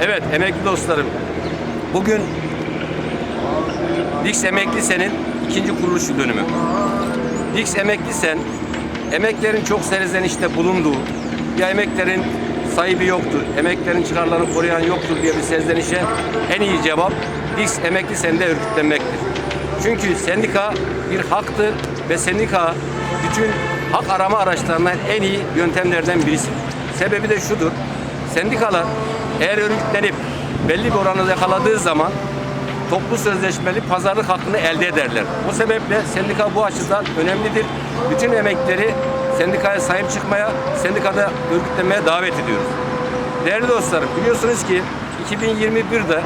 Evet emekli dostlarım. Bugün Dix Emekli Sen'in ikinci kuruluş dönümü. Dix Emekli Sen, emeklerin çok serzenişte bulunduğu, ya emeklerin sahibi yoktur, emeklerin çıkarlarını koruyan yoktur diye bir serzenişe en iyi cevap Dix Emekli Sen'de örgütlenmektir. Çünkü sendika bir haktır ve sendika bütün hak arama araçlarından en iyi yöntemlerden birisi. Sebebi de şudur. Sendikalar eğer örgütlenip belli bir oranı yakaladığı zaman toplu sözleşmeli pazarlık hakkını elde ederler. Bu sebeple sendika bu açıdan önemlidir. Bütün emekleri sendikaya sahip çıkmaya, sendikada örgütlenmeye davet ediyoruz. Değerli dostlarım biliyorsunuz ki 2021'de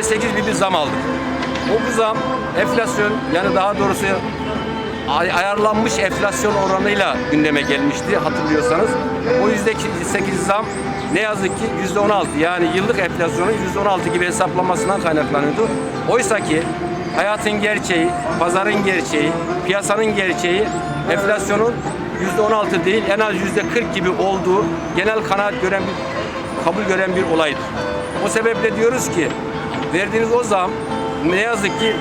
%8 bir, bir zam aldık. O bu zam enflasyon yani daha doğrusu ay- ayarlanmış enflasyon oranıyla gündeme gelmişti hatırlıyorsanız. O yüzde 8 zam ne yazık ki yüzde 16 yani yıllık enflasyonun yüzde 16 gibi hesaplamasından kaynaklanıyordu. Oysa ki hayatın gerçeği, pazarın gerçeği, piyasanın gerçeği enflasyonun yüzde 16 değil en az yüzde 40 gibi olduğu genel kanaat gören bir kabul gören bir olaydır. O sebeple diyoruz ki verdiğiniz o zam ne yazık ki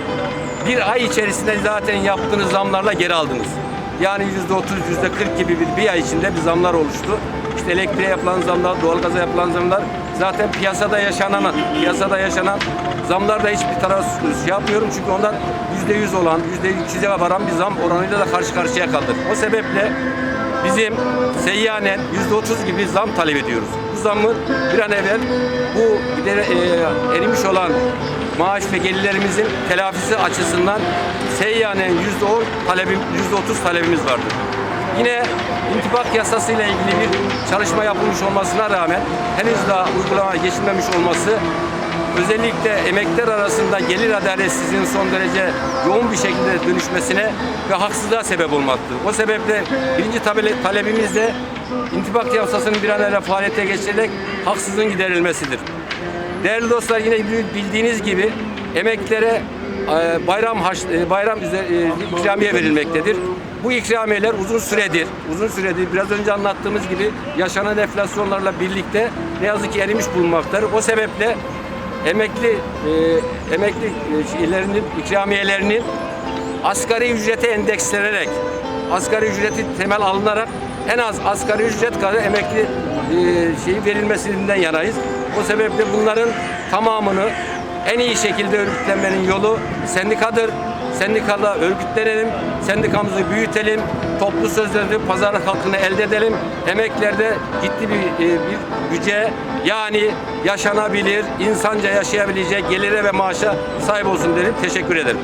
bir ay içerisinde zaten yaptığınız zamlarla geri aldınız. Yani yüzde otuz, yüzde kırk gibi bir, bir ay içinde bir zamlar oluştu. İşte elektriğe yapılan zamlar, doğalgaza yapılan zamlar zaten piyasada yaşanan, piyasada yaşanan zamlarda hiçbir taraf şey yapmıyorum çünkü onlar yüzde yüz olan, yüzde üç yüze varan bir zam oranıyla da karşı karşıya kaldık. O sebeple bizim seyyanen yüzde otuz gibi zam talep ediyoruz. Bu zamı bir an evvel bu gidere, e, erimiş olan maaş ve gelirlerimizin telafisi açısından seyyanen yüzde on talebim, yüzde otuz talebimiz vardır. Yine intibak yasasıyla ilgili bir çalışma yapılmış olmasına rağmen henüz daha uygulamaya geçilmemiş olması özellikle emekler arasında gelir adaletsizliğinin son derece yoğun bir şekilde dönüşmesine ve haksızlığa sebep olmaktır. O sebeple birinci talebimiz de intibak yasasının bir an evvel faaliyete geçirilerek haksızlığın giderilmesidir. Değerli dostlar yine bildiğiniz gibi emeklilere e, bayram haş, e, bayram e, ikramiye verilmektedir. Bu ikramiyeler uzun süredir, uzun süredir biraz önce anlattığımız gibi yaşanan enflasyonlarla birlikte ne yazık ki erimiş bulunmaktadır. O sebeple emekli emekli şeylerinin ikramiyelerinin asgari ücrete endekslenerek asgari ücreti temel alınarak en az asgari ücret kadar emekli e, şeyi verilmesinden yanayız. O sebeple bunların tamamını en iyi şekilde örgütlenmenin yolu sendikadır. Sendikala örgütlenelim, sendikamızı büyütelim, toplu sözleşme pazarlık hakkını elde edelim. Emeklerde ciddi bir, e, bir güce yani yaşanabilir, insanca yaşayabilecek gelire ve maaşa sahip olsun derim. Teşekkür ederim.